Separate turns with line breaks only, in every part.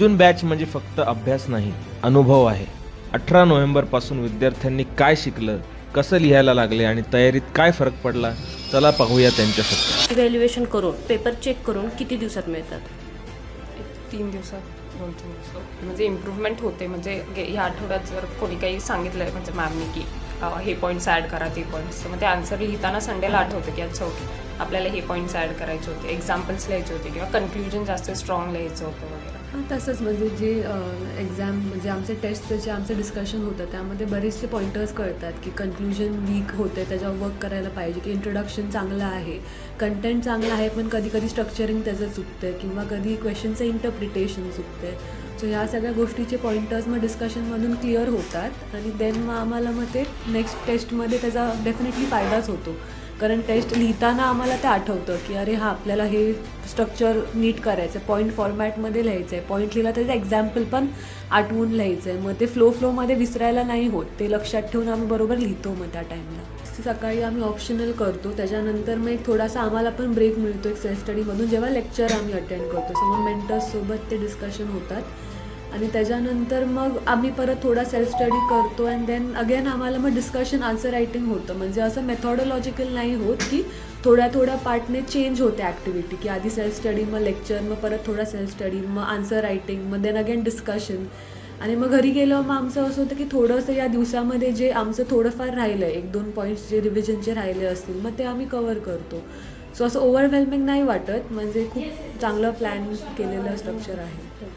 जून batch म्हणजे फक्त अभ्यास नाही अनुभव आहे. अठरा नोव्हेंबरपासून विद्यार्थ्यांनी काय शिकलं कसं लिहायला लागले आणि तयारीत काय फरक पडला चला पाहूया त्यांच्या
इव्हॅल्युएशन करून पेपर चेक करून किती दिवसात मिळतात?
तीन दिवसात दोन तीन दिवसात. म्हणजे इम्प्रूव्हमेंट होते. म्हणजे गे- ह्या आठवड्यात जर कोणी काही सांगितलं आहे म्हणजे मॅमनी की हे पॉईंट्स ॲड करा ते पॉईंट्स तर मग ते आन्सर लिहिताना संडेला आठवतं की अच्छा ओके आपल्याला हे पॉईंट्स ॲड करायचे होते एक्झाम्पल्स लिहायचे होते किंवा कन्क्लुजन जास्त स्ट्रॉंग लिहायचं होतं वगैरे.
तसंच म्हणजे जे एक्झाम म्हणजे आमचे टेस्टचं जे आमचं डिस्कशन होतं त्यामध्ये बरेचसे पॉईंटर्स कळतात की कन्क्लुजन वीक होते त्याच्यावर वर्क करायला पाहिजे की इंट्रोडक्शन चांगलं आहे कंटेंट चांगलं आहे पण कधी कधी स्ट्रक्चरिंग त्याचं चुकतं किंवा कधी क्वेश्चनचं इंटरप्रिटेशन चुकते सो ह्या सगळ्या गोष्टीचे पॉईंटर्स मग डिस्कशनमधून क्लिअर होतात आणि देन मग आम्हाला मग ते नेक्स्ट टेस्टमध्ये त्याचा डेफिनेटली फायदाच होतो. कारण टेस्ट लिहिताना आम्हाला ते आठवतं की अरे हा आपल्याला हे स्ट्रक्चर नीट करायचं आहे पॉईंट फॉर्मॅटमध्ये लिहायचं आहे पॉईंट लिहिला त्याचं एक्झाम्पल पण आठवून लिहायचं आहे मग ते फ्लो फ्लोमध्ये विसरायला नाही होत ते लक्षात ठेवून आम्ही बरोबर लिहितो मग त्या टाईमला सकाळी आम्ही ऑप्शनल करतो त्याच्यानंतर मग एक थोडासा आम्हाला पण ब्रेक मिळतो एक सेल्फ स्टडीमधून जेव्हा लेक्चर आम्ही अटेंड करतो सो मग मेंटर्ससोबत ते डिस्कशन होतात. आणि त्याच्यानंतर मग आम्ही परत थोडा सेल्फ स्टडी करतो अँड देन अगेन आम्हाला मग डिस्कशन आन्सर रायटिंग होतं. म्हणजे असं मेथॉडॉलॉजिकल नाही होत की थोड्या थोड्या पार्टने चेंज होते ॲक्टिव्हिटी की आधी सेल्फ स्टडी मग लेक्चर मग परत थोडा सेल्फ स्टडी मग आन्सर रायटिंग मग देन अगेन डिस्कशन आणि मग घरी गेल्यावर मग आमचं असं होतं की थोडंसं या दिवसामध्ये जे आमचं थोडंफार राहिलं आहे एक दोन पॉईंट्स जे रिव्हिजनचे राहिले असतील मग ते आम्ही कवर करतो. सो असं ओव्हरवेल्मिंग नाही वाटत म्हणजे खूप चांगलं प्लॅन केलेलं स्ट्रक्चर आहे.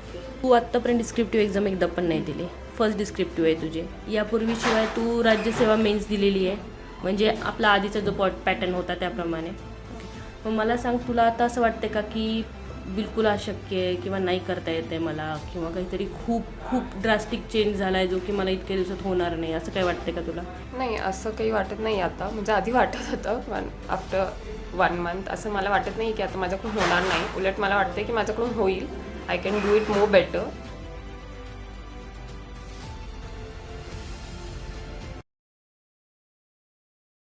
तू आत्तापर्यंत डिस्क्रिप्टिव्ह एक्झाम एकदा पण नाही दिली. फर्स्ट डिस्क्रिप्टिव्ह आहे तुझे. यापूर्वी शिवाय तू राज्यसेवा मेन्स दिलेली आहे. म्हणजे आपला आधीचा जो पॉट पॅटर्न होता त्याप्रमाणे. मग मला सांग तुला आता असं वाटतं का की बिलकुल अशक्य आहे किंवा नाही करता येते मला? किंवा काहीतरी खूप खूप ड्रास्टिक चेंज झाला आहे जो की मला इतक्या दिवसात होणार नाही. असं काय वाटतं का तुला?
नाही असं काही वाटत नाही आता. म्हणजे आधी वाटत होतं वन आफ्टर वन मंथ असं मला वाटत नाही की आता माझ्याकडून होणार नाही. उलट मला वाटतं की माझ्याकडून होईल. I can do it more better